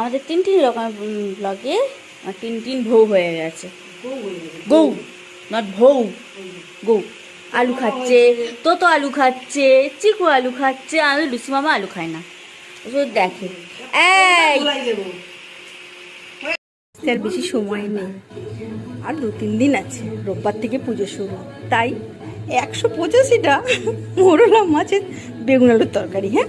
আমাদের তিন তিন রকমের ব্লগে তিন তিন ভৌ হয়ে গেছে। গৌ নট ভৌ গৌ আলু খাচ্ছে, তোতো আলু খাচ্ছে, চিকু আলু খাচ্ছে আমি লুচি মামা আলু খাই না। দেখে। আর বেশি সময় নেই। আর দু তিন দিন আছে, রোববার থেকে পুজো শুরু। তাই একশো পঁচাশিটা মোরলা মাছের বেগুন আলুর তরকারি হ্যাঁ?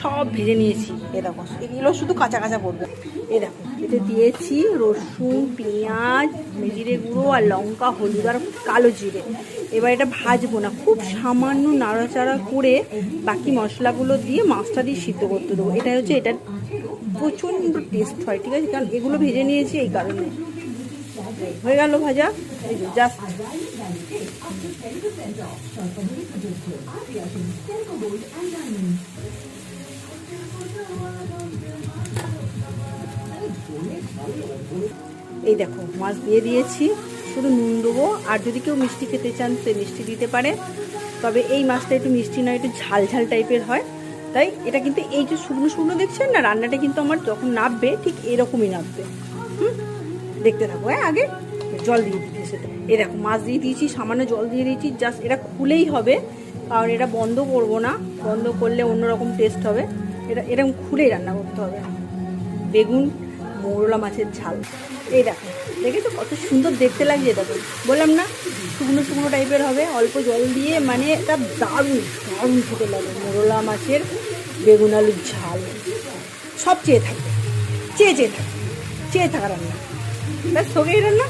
সব ভেজে নিয়েছি। এ দেখো, এগুলো শুধু কাঁচা কাঁচা পড়বে এ দেখো, এতে দিয়েছি রসুন, পেঁয়াজ, জিরে গুঁড়ো আর লঙ্কা, হলুদ আর কালো জিরে। এবার এটা ভাজবো না, খুব সামান্য নাড়াচাড়া করে বাকি মশলাগুলো দিয়ে মাছটা দিয়ে সিদ্ধ করতে দেবো। এটা হচ্ছে, এটা প্রচণ্ড টেস্ট হয়, ঠিক আছে? কারণ এগুলো ভেজে নিয়েছি এই কারণে। হয়ে গেল ভাজা জাস্ট এই দেখো, মাছ দিয়ে দিয়েছি, শুধু নুন দেবো, আর যদি কেউ মিষ্টি খেতে চান, সে মিষ্টি দিতে পারে। তবে এই মাছটা একটু মিষ্টি নয়, একটু ঝাল ঝাল টাইপের হয়। তাই এটা কিন্তু এই যে শুকনো শুকনো দেখছেন না, রান্নাটা কিন্তু আমার যখন নাববে, ঠিক এরকমই নাববে। হুম? দেখতে থাকো হ্যাঁ আগে জল দিয়ে দিতে সেটা। এই দেখো, মাছ দিয়ে দিয়েছি, সামান্য জল দিয়ে দিয়েছি, জাস্ট এটা খুলেই হবে, কারণ এটা বন্ধ করব না। বন্ধ করলে অন্যরকম টেস্ট হবে। এটা, এরকম খুলেই রান্না করতে হবে। বেগুন মৌরলা মাছের ঝাল। এই দেখো, দেখেছ কত সুন্দর দেখতে লাগছে দেখো। বললাম না, শুকনো শুকনো টাইপের হবে, অল্প জল দিয়ে মানে এটা দারুণ দারুণ খেতে লাগে মোরলা মাছের বেগুন আলুর ঝাল। সব চেয়ে থাকবে, চেয়ে চেয়ে থাকবে চেয়ে থাকা রান্না। তার সঙ্গেই রান্না?